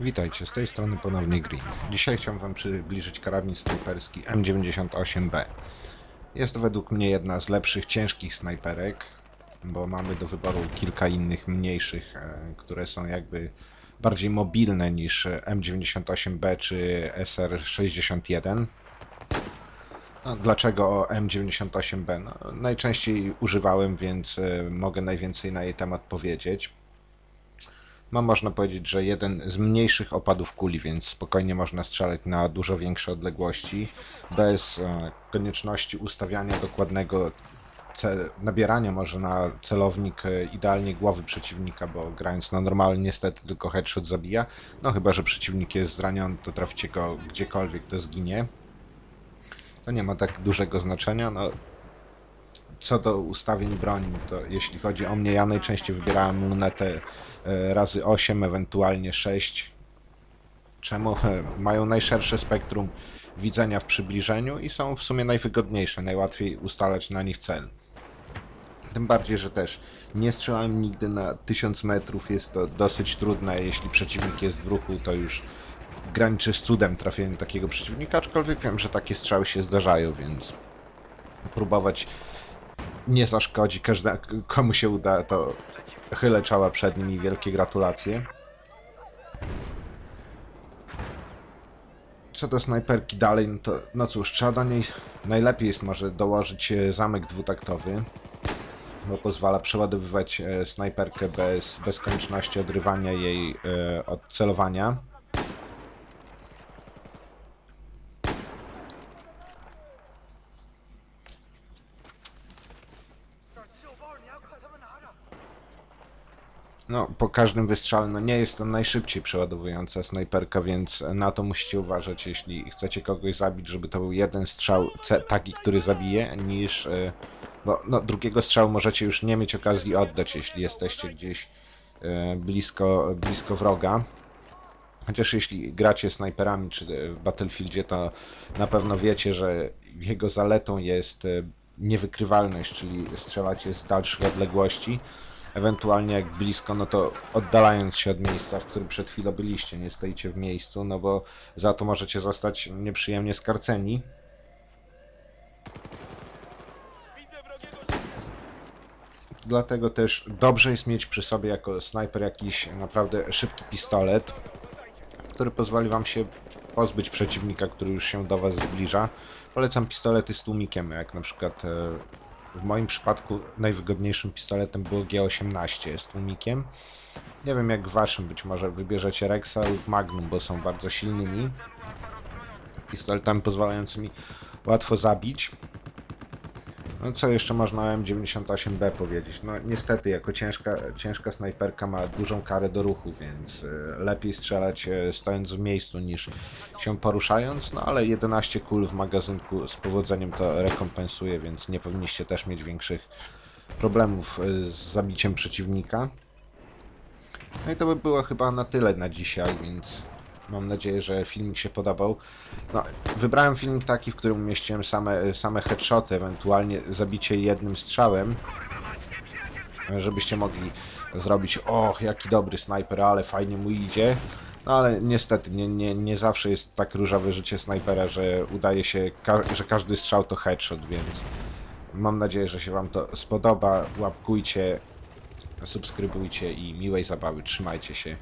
Witajcie, z tej strony ponownie Green. Dzisiaj chciałem Wam przybliżyć karabin snajperski M98B. Jest to według mnie jedna z lepszych ciężkich snajperek, bo mamy do wyboru kilka innych mniejszych, e, które są jakby bardziej mobilne niż M98B czy SR61. No, dlaczego o M98B? No, najczęściej używałem, więc e, mogę najwięcej na jej temat powiedzieć. Ma można powiedzieć, że jeden z mniejszych opadów kuli, więc spokojnie można strzelać na dużo większe odległości, bez e, konieczności ustawiania dokładnego nabierania może na celownik e, idealnie głowy przeciwnika, bo grając na normalnie niestety tylko headshot zabija. No chyba, że przeciwnik jest zraniony, to traficie go gdziekolwiek, to zginie. To nie ma tak dużego znaczenia. No, co do ustawień broni, to jeśli chodzi o mnie, ja najczęściej wybierałem lunetę e, razy 8, ewentualnie 6. Czemu? Mają najszersze spektrum widzenia w przybliżeniu i są w sumie najwygodniejsze, najłatwiej ustalać na nich cel. Tym bardziej, że też nie strzelałem nigdy na 1000 metrów, jest to dosyć trudne, jeśli przeciwnik jest w ruchu, to już graniczy z cudem trafienie takiego przeciwnika, aczkolwiek wiem, że takie strzały się zdarzają, więc próbować nie zaszkodzi. Komu się uda, to chylę czoła przed nim i wielkie gratulacje. Co do snajperki dalej, no to no cóż, trzeba do niej najlepiej jest może dołożyć e, zamek dwutaktowy, bo pozwala przeładowywać e, snajperkę bez, bez konieczności odrywania jej e, od celowania. No, po każdym wystrzale, no nie jest to najszybciej przeładowująca snajperka, więc na to musicie uważać, jeśli chcecie kogoś zabić, żeby to był jeden strzał taki, który zabije, niż... e, Bo no, drugiego strzału możecie już nie mieć okazji oddać, jeśli jesteście gdzieś e, blisko, blisko wroga. Chociaż jeśli gracie snajperami czy e, w Battlefieldzie, to na pewno wiecie, że jego zaletą jest niewykrywalność, czyli strzelacie z dalszych odległości. Ewentualnie jak blisko, no to oddalając się od miejsca, w którym przed chwilą byliście, nie stoicie w miejscu, no bo za to możecie zostać nieprzyjemnie skarceni. Dlatego też dobrze jest mieć przy sobie jako snajper jakiś naprawdę szybki pistolet, który pozwoli wam się pozbyć przeciwnika, który już się do was zbliża. Polecam pistolety z tłumikiem, jak na przykład e, w moim przypadku najwygodniejszym pistoletem było G18 z tłumikiem. Nie wiem jak w waszym, być może wybierzecie Rexa lub Magnum, bo są bardzo silnymi pistoletami pozwalającymi łatwo zabić. No co jeszcze można o M98B powiedzieć? No niestety jako ciężka, ciężka snajperka ma dużą karę do ruchu, więc e, lepiej strzelać e, stojąc w miejscu niż się poruszając, no ale 11 kul w magazynku z powodzeniem to rekompensuje, więc nie powinniście też mieć większych problemów e, z zabiciem przeciwnika. No i to by było chyba na tyle na dzisiaj, więc mam nadzieję, że filmik się podobał. No, wybrałem filmik taki, w którym umieściłem same, same headshoty, ewentualnie zabicie jednym strzałem, żebyście mogli zrobić, och, jaki dobry snajper, ale fajnie mu idzie. No ale niestety, nie, nie, nie zawsze jest tak różowe życie snajpera, że udaje się, ka że każdy strzał to headshot, więc mam nadzieję, że się Wam to spodoba. Łapkujcie, subskrybujcie i miłej zabawy. Trzymajcie się.